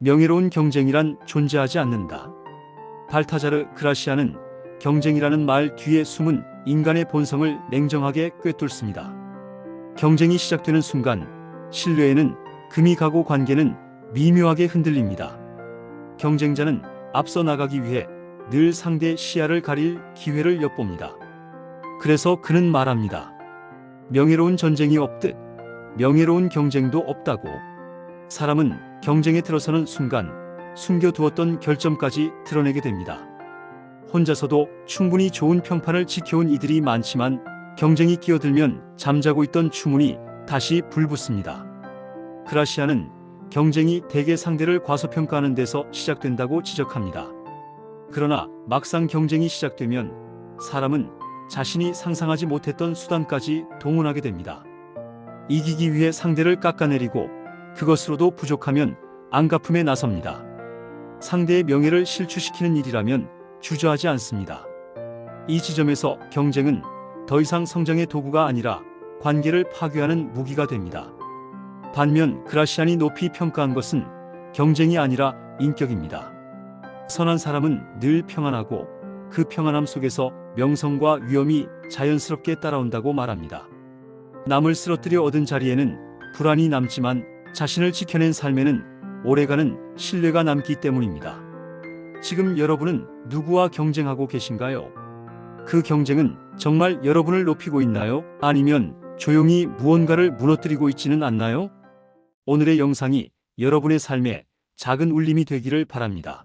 명예로운 경쟁이란 존재하지 않는다. 발타자르 그라시아는 경쟁이라는 말 뒤에 숨은 인간의 본성을 냉정하게 꿰뚫습니다. 경쟁이 시작되는 순간 신뢰에는 금이 가고 관계는 미묘하게 흔들립니다. 경쟁자는 앞서 나가기 위해 늘 상대의 시야를 가릴 기회를 엿봅니다. 그래서 그는 말합니다. 명예로운 전쟁이 없듯 명예로운 경쟁도 없다고. 사람은 경쟁에 들어서는 순간 숨겨두었던 결점까지 드러내게 됩니다. 혼자서도 충분히 좋은 평판을 지켜온 이들이 많지만 경쟁이 끼어들면 잠자고 있던 추문이 다시 불붙습니다. 그라시아는 경쟁이 대개 상대를 과소평가하는 데서 시작된다고 지적합니다. 그러나 막상 경쟁이 시작되면 사람은 자신이 상상하지 못했던 수단까지 동원하게 됩니다. 이기기 위해 상대를 깎아내리고 그것으로도 부족하면 안갚음에 나섭니다. 상대의 명예를 실추시키는 일이라면 주저하지 않습니다. 이 지점에서 경쟁은 더 이상 성장의 도구가 아니라 관계를 파괴하는 무기가 됩니다. 반면 그라시안이 높이 평가한 것은 경쟁이 아니라 인격입니다. 선한 사람은 늘 평안하고 그 평안함 속에서 명성과 위엄이 자연스럽게 따라온다고 말합니다. 남을 쓰러뜨려 얻은 자리에는 불안이 남지만 자신을 지켜낸 삶에는 오래가는 신뢰가 남기 때문입니다. 지금 여러분은 누구와 경쟁하고 계신가요? 그 경쟁은 정말 여러분을 높이고 있나요? 아니면 조용히 무언가를 무너뜨리고 있지는 않나요? 오늘의 영상이 여러분의 삶에 작은 울림이 되기를 바랍니다.